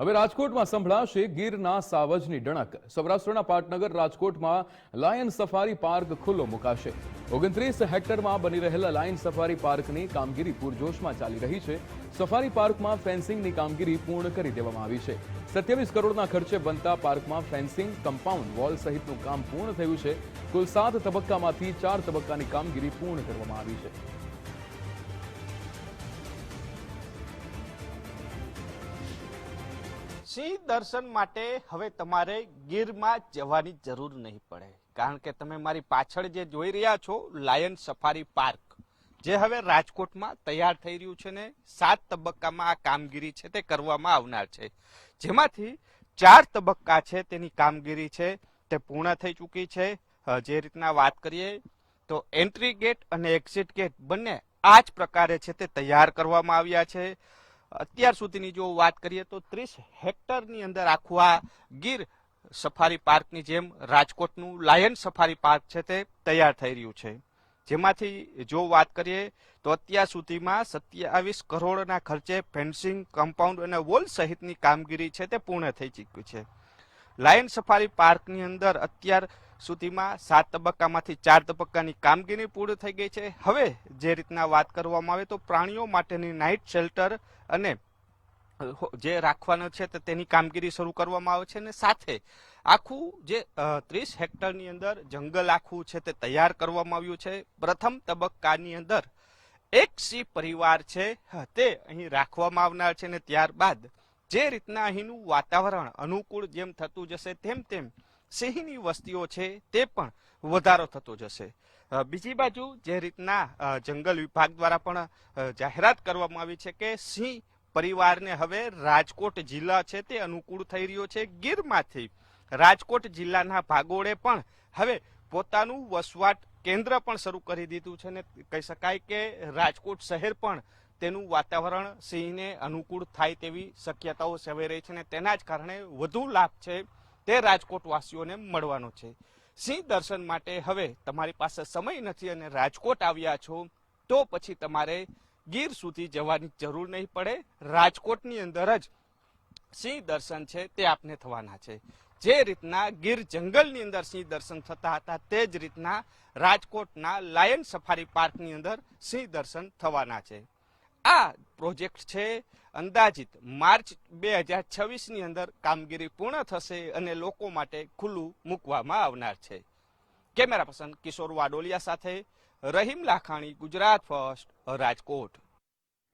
હવે રાજકોટમાં સંભળાશે ગીરના સાવજની ડણક. સૌરાષ્ટ્રના પાટનગર રાજકોટમાં લાયન સફારી પાર્ક ખુલ્લો મુકાશે. ઓગણત્રીસ હેક્ટરમાં બની રહેલા લાયન સફારી પાર્કની કામગીરી પૂરજોશમાં ચાલી રહી છે. સફારી પાર્કમાં ફેન્સિંગની કામગીરી પૂર્ણ કરી દેવામાં આવી છે. સત્યાવીસ કરોડના ખર્ચે બનતા પાર્કમાં ફેન્સિંગ, કમ્પાઉન્ડ વોલ સહિતનું કામ પૂર્ણ થયું છે. કુલ સાત તબક્કામાંથી ચાર તબક્કાની કામગીરી પૂર્ણ કરવામાં આવી છે. સિંહ દર્શન માટે હવે તમારે ગીરમાં જવાની જરૂર નહીં પડે. કારણ કે તમે મારી પાછળ જે જોઈ રહ્યા છો લાયન સફારી પાર્ક જે હવે રાજકોટમાં તૈયાર થઈ રહ્યું છે ને સાત તબક્કામાં આ કામગીરી છે તે કરવામાં આવનાર છે. જેમાંથી ચાર તબક્કા છે તેની કામગીરી છે, તે પૂર્ણ થઈ ચૂકી છે. જે રીતના વાત કરીએ, તો એન્ટ્રી ગેટ અને એક્ઝિટ ગેટ બંને આ જ પ્રકારે છે તે તૈયાર કરવામાં આવ્યા છે. અત્યાર સુધીની જો વાત કરીએ તો ત્રીસ હેક્ટરની અંદર આખું આ ગીર સફારી પાર્કની જેમ રાજકોટનું લાયન સફારી પાર્ક છે તે તૈયાર થઈ રહ્યું છે. જેમાંથી જો વાત કરીએ તો અત્યાર સુધીમાં સત્યાવીસ કરોડના ખર્ચે ફેન્સિંગ કમ્પાઉન્ડ અને વોલ સહિતની કામગીરી છે તે પૂર્ણ થઈ ચૂક્યું છે. લાયન સફારી પાર્કની અંદર અત્યાર સુધીમાં સાત તબક્કામાંથી ચાર તબક્કાની કામગીરી પૂર્ણ થઈ ગઈ છે. હવે જે રીતના વાત કરવામાં આવે તો પ્રાણીઓ માટેની નાઇટ શેલ્ટર અને જે રાખવાનો છે તેની કામગીરી શરૂ કરવામાં આવે છે અને સાથે આખું જે ત્રીસ હેક્ટરની અંદર જંગલ આખું છે તે તૈયાર કરવામાં આવ્યું છે. પ્રથમ તબક્કાની અંદર એક સિંહ પરિવાર છે તે અહીં રાખવામાં આવનાર છે અને ત્યારબાદ જે રીતના અહીંનું વાતાવરણ અનુકૂળ જેમ થતું જશે તેમ તેમ સિંહની વસ્તીઓ છે તે પણ વધારો થતો જશે. બીજી બાજુ જે રીતના જંગલ વિભાગ દ્વારા પણ જાહેરાત કરવામાં આવી છે કે સિંહ પરિવારને હવે રાજકોટ જિલ્લા છે તે અનુકૂળ થઈ રહ્યો છે. ગીરમાંથી રાજકોટ જિલ્લાના ભાગોળે પણ હવે પોતાનું વસવાટ કેન્દ્ર પણ શરૂ કરી દીધું છે ને કહી શકાય કે રાજકોટ શહેર પણ તેનું વાતાવરણ સિંહને અનુકૂળ થાય તેવી શક્યતાઓ સેવાઈ રહી છે અને તેના જ કારણે વધુ લાભ છે તે રાજકોટવાસીઓને મળવાનો છે. સિંહ દર્શન માટે હવે તમારી પાસે સમય નથી અને રાજકોટ આવ્યા છો, તો પછી તમારે ગીર સુધી જવાની જરૂર નહીં પડે. રાજકોટની અંદર જ સિંહ દર્શન છે તે આપને થવાના છે. જે રીતના ગીર જંગલની અંદર સિંહ દર્શન થતા હતા, તે જ રીતના રાજકોટના લાયન સફારી પાર્કની અંદર સિંહ દર્શન થવાના છે. આ પ્રોજેક્ટ છે અંદાજિત માર્ચ બે હજાર છવ્વીસની અંદર કામગીરી પૂર્ણ થશે અને લોકો માટે ખુલ્લું મૂકવામાં આવનાર છે. કેમેરા પર્સન કિશોર વાડોલિયા સાથે રહીમ લાખાણી, ગુજરાત ફર્સ્ટ, રાજકોટ.